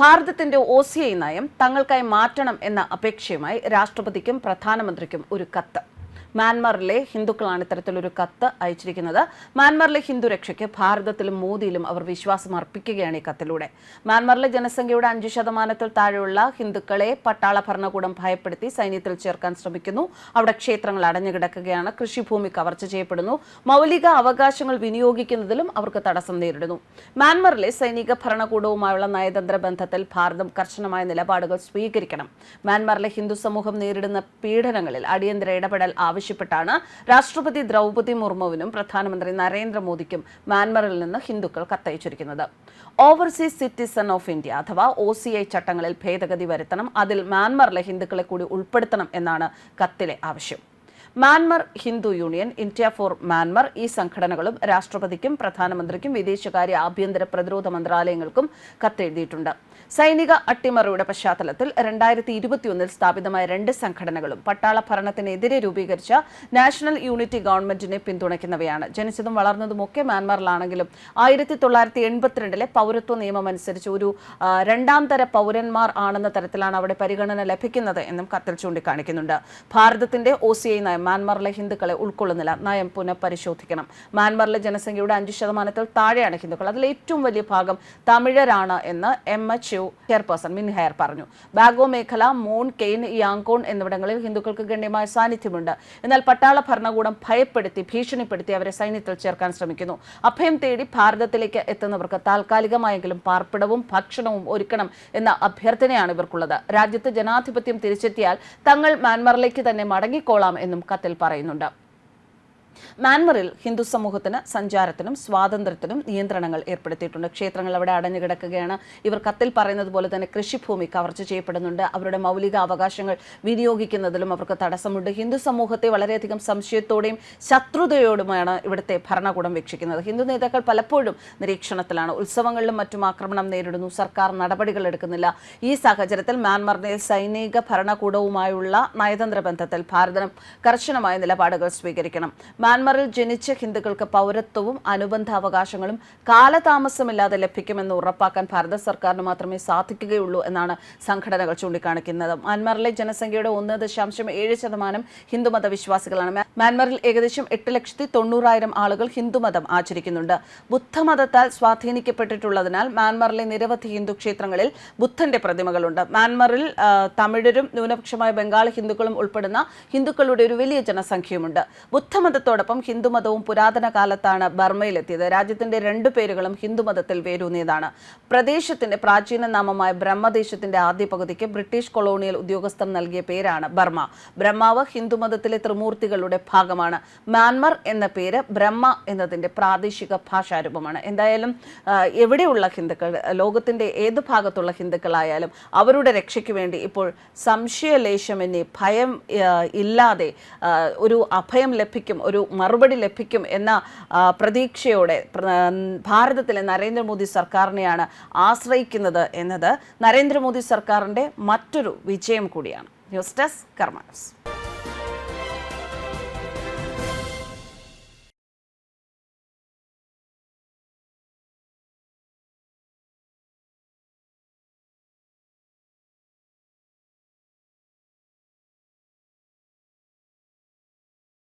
ഭാരതത്തിന്റെ O C I നയം തങ്ങൾക്കായി മാറ്റണം എന്ന അപേക്ഷയുമായി രാഷ്ട്രപതിക്കും പ്രധാനമന്ത്രിക്കും ഒരു കത്ത്. മ്യാൻമറിലെ ഹിന്ദുക്കളാണ് ഇത്തരത്തിലൊരു കത്ത് അയച്ചിരിക്കുന്നത്. മ്യാൻമറിലെ ഹിന്ദു രക്ഷയ്ക്ക് ഭാരതത്തിലും മോദിയിലും അവർ വിശ്വാസം അർപ്പിക്കുകയാണ് ഈ കത്തിലൂടെ. മ്യാൻമറിലെ ജനസംഖ്യയുടെ അഞ്ച് ശതമാനത്തിൽ താഴെയുള്ള ഹിന്ദുക്കളെ പട്ടാള ഭരണകൂടം ഭയപ്പെടുത്തി സൈന്യത്തിൽ ചേർക്കാൻ ശ്രമിക്കുന്നു. അവിടെ ക്ഷേത്രങ്ങൾ അടഞ്ഞുകിടക്കുകയാണ്. കൃഷിഭൂമി കവർച്ച ചെയ്യപ്പെടുന്നു. മൗലിക അവകാശങ്ങൾ വിനിയോഗിക്കുന്നതിലും അവർക്ക് തടസ്സം നേരിടുന്നു. മ്യാൻമറിലെ സൈനിക ഭരണകൂടവുമായുള്ള നയതന്ത്ര ബന്ധത്തിൽ ഭാരതം കർശനമായ നിലപാടുകൾ സ്വീകരിക്കണം. മ്യാൻമറിലെ ഹിന്ദു സമൂഹം നേരിടുന്ന പീഡനങ്ങളിൽ അടിയന്തര ഇടപെടൽ ആവശ്യപ്പെട്ടാണ്. രാഷ്ട്രപതി ദ്രൗപതി മുർമുവിനും പ്രധാനമന്ത്രി നരേന്ദ്രമോദിക്കും മ്യാൻമറിൽ നിന്ന് ഹിന്ദുക്കൾ കത്തയച്ചിരിക്കുന്നത്. ഓവർസീസ് സിറ്റിസൺ ഓഫ് ഇന്ത്യ അഥവാ ഒ സി ഐ ചട്ടങ്ങളിൽ ഭേദഗതി വരുത്തണം അതിൽ മ്യാൻമറിലെ ഹിന്ദുക്കളെ കൂടി ഉൾപ്പെടുത്തണം എന്നാണ് കത്തിലെ ആവശ്യം. Myanmar Hindu Union India for Myanmar ഈ സംഘടനകളും രാഷ്ട്രപതിക്കും പ്രധാനമന്ത്രിക്കും വിദേശകാര്യ ആഭ്യന്തര പ്രതിരോധ മന്ത്രാലയങ്ങൾക്കും കത്തെഴുതിയിട്ടുണ്ട്. സൈനിക അട്ടിമറിയുടെ പശ്ചാത്തലത്തിൽ രണ്ടായിരത്തി ഇരുപത്തിയൊന്നിൽ സ്ഥാപിതമായ രണ്ട് സംഘടനകളും പട്ടാള ഭരണത്തിനെതിരെ രൂപീകരിച്ച നാഷണൽ യൂണിറ്റി ഗവൺമെന്റിനെ പിന്തുണയ്ക്കുന്നവയാണ്. ജനിച്ചതും വളർന്നതുമൊക്കെ മ്യാൻമറിലാണെങ്കിലും ആയിരത്തി തൊള്ളായിരത്തി എൺപത്തിരണ്ടിലെ പൗരത്വ നിയമം അനുസരിച്ച് ഒരു രണ്ടാം തര പൗരന്മാർ ആണെന്ന തരത്തിലാണ് അവിടെ പരിഗണന ലഭിക്കുന്നത് എന്നും കത്തിൽ ചൂണ്ടിക്കാണിക്കുന്നുണ്ട്. ഭാരതത്തിന്റെ ഒ സി ഐ നയം മ്യാൻമറിലെ ഹിന്ദുക്കളെ ഉൾക്കൊള്ളുന്നില്ല. നയം പുനഃപരിശോധിക്കണം. മ്യാൻമറിലെ ജനസംഖ്യയുടെ അഞ്ച് ശതമാനത്തിൽ താഴെയാണ് ഹിന്ദുക്കൾ. അതിൽ ഏറ്റവും വലിയ ഭാഗം തമിഴരാണ് എന്ന് എം എച്ച് യു ചെയർപേഴ്സൺ മിൻഹയർ പറഞ്ഞു. ബാഗോ മേഖല മോൺ കെയ്ൻ യാങ്കോൺ എന്നിവിടങ്ങളിൽ ഹിന്ദുക്കൾക്ക് ഗണ്യമായ സാന്നിധ്യമുണ്ട്. എന്നാൽ പട്ടാള ഭരണകൂടം ഭയപ്പെടുത്തി ഭീഷണിപ്പെടുത്തി അവരെ സൈന്യത്തിൽ ചേർക്കാൻ ശ്രമിക്കുന്നു. അഭയം തേടി ഭാരതത്തിലേക്ക് എത്തുന്നവർക്ക് താൽക്കാലികമായെങ്കിലും പാർപ്പിടവും ഭക്ഷണവും ഒരുക്കണം എന്ന അഭ്യർത്ഥനയാണ് ഇവർക്കുള്ളത്. രാജ്യത്ത് ജനാധിപത്യം തിരിച്ചെത്തിയാൽ തങ്ങൾ മ്യാൻമറിലേക്ക് തന്നെ മടങ്ങിക്കോളാം എന്നും കത്തിൽ പറയുന്നുണ്ട്. മ്യാൻമറിൽ ഹിന്ദു സമൂഹത്തിന് സഞ്ചാരത്തിനും സ്വാതന്ത്ര്യത്തിനും നിയന്ത്രണങ്ങൾ ഏർപ്പെടുത്തിയിട്ടുണ്ട്. ക്ഷേത്രങ്ങൾ അവിടെ അടഞ്ഞു കിടക്കുകയാണ്. ഇവർ കത്തിൽ പറയുന്നത് പോലെ തന്നെ കൃഷിഭൂമി കവർച്ച ചെയ്യപ്പെടുന്നുണ്ട്. അവരുടെ മൗലിക അവകാശങ്ങൾ വിനിയോഗിക്കുന്നതിലും അവർക്ക് തടസ്സമുണ്ട്. ഹിന്ദു സമൂഹത്തെ വളരെയധികം സംശയത്തോടെയും ശത്രുതയോടുമാണ് ഇവിടുത്തെ ഭരണകൂടം വീക്ഷിക്കുന്നത്. ഹിന്ദു നേതാക്കൾ പലപ്പോഴും നിരീക്ഷണത്തിലാണ്. ഉത്സവങ്ങളിലും മറ്റും ആക്രമണം നേരിടുന്നു. സർക്കാർ നടപടികൾ എടുക്കുന്നില്ല. ഈ സാഹചര്യത്തിൽ മ്യാൻമറിലെ സൈനിക ഭരണകൂടവുമായുള്ള നയതന്ത്ര ബന്ധത്തിൽ ഭാരതം കർശനമായ നിലപാടുകൾ സ്വീകരിക്കണം. മ്യാൻമറിൽ ജനിച്ച ഹിന്ദുക്കൾക്ക് പൗരത്വവും അനുബന്ധ അവകാശങ്ങളും കാലതാമസമില്ലാതെ ലഭിക്കുമെന്ന് ഉറപ്പാക്കാൻ ഭാരത സർക്കാരിന് മാത്രമേ സാധിക്കുകയുള്ളൂ എന്നാണ് സംഘടനകൾ ചൂണ്ടിക്കാണിക്കുന്നത്. മ്യാൻമറിലെ ജനസംഖ്യയുടെ ഒന്ന് ദശാംശം ഏഴ് ശതമാനം ഹിന്ദുമത വിശ്വാസികളാണ്. മ്യാ- മ്യാൻമറിൽ ഏകദേശം എട്ട് ലക്ഷത്തി തൊണ്ണൂറായിരം ആളുകൾ ഹിന്ദുമതം ആചരിക്കുന്നുണ്ട്. ബുദ്ധമതത്താൽ സ്വാധീനിക്കപ്പെട്ടിട്ടുള്ളതിനാൽ മ്യാൻമറിലെ നിരവധി ഹിന്ദു ക്ഷേത്രങ്ങളിൽ ബുദ്ധന്റെ പ്രതിമകളുണ്ട്. മ്യാൻമറിൽ തമിഴരും ന്യൂനപക്ഷമായ ബംഗാളി ഹിന്ദുക്കളും ഉൾപ്പെടുന്ന ഹിന്ദുക്കളുടെ ഒരു വലിയ ജനസംഖ്യയുമുണ്ട്. ബുദ്ധമതത്തോടൊപ്പം ഹിന്ദുമതവും പുരാതന കാലത്താണ് ബർമയിലെത്തിയത്. രാജ്യത്തിന്റെ രണ്ടു പേരുകളും ഹിന്ദുമതത്തിൽ വേരൂന്നിയതാണ്. പ്രദേശത്തിന്റെ പ്രാചീന നാമമായ ബ്രഹ്മദേശത്തിന്റെ ആദ്യ പകുതിക്ക് ബ്രിട്ടീഷ് കൊളോണിയൽ ഉദ്യോഗസ്ഥർ നൽകിയ പേരാണ് ബർമ. ബ്രഹ്മാവ് ഹിന്ദുമതത്തിലെ ത്രിമൂർത്തികളുടെ ഭാഗമാണ്. മ്യാൻമർ എന്ന പേര് ബ്രഹ്മ എന്നതിന്റെ പ്രാദേശിക ഭാഷാരൂപമാണ്. എന്തായാലും എവിടെയുള്ള ഹിന്ദുക്കൾ ലോകത്തിന്റെ ഏത് ഭാഗത്തുള്ള ഹിന്ദുക്കളായാലും അവരുടെ രക്ഷയ്ക്ക് വേണ്ടി ഇപ്പോൾ സംശയലേശമെന്നെ ഭയം ഇല്ലാതെ ഒരു അഭയം ലഭിക്കും ഒരു മറുപടി ലഭിക്കും എന്ന പ്രതീക്ഷയോടെ പ്ര- ഭാരതത്തിലെ നരേന്ദ്രമോദി സർക്കാരിനെയാണ് ആശ്രയിക്കുന്നത് എന്നത് നരേന്ദ്രമോദി സർക്കാരിന്റെ മറ്റൊരു വിജയം കൂടിയാണ്. News desk Karma news.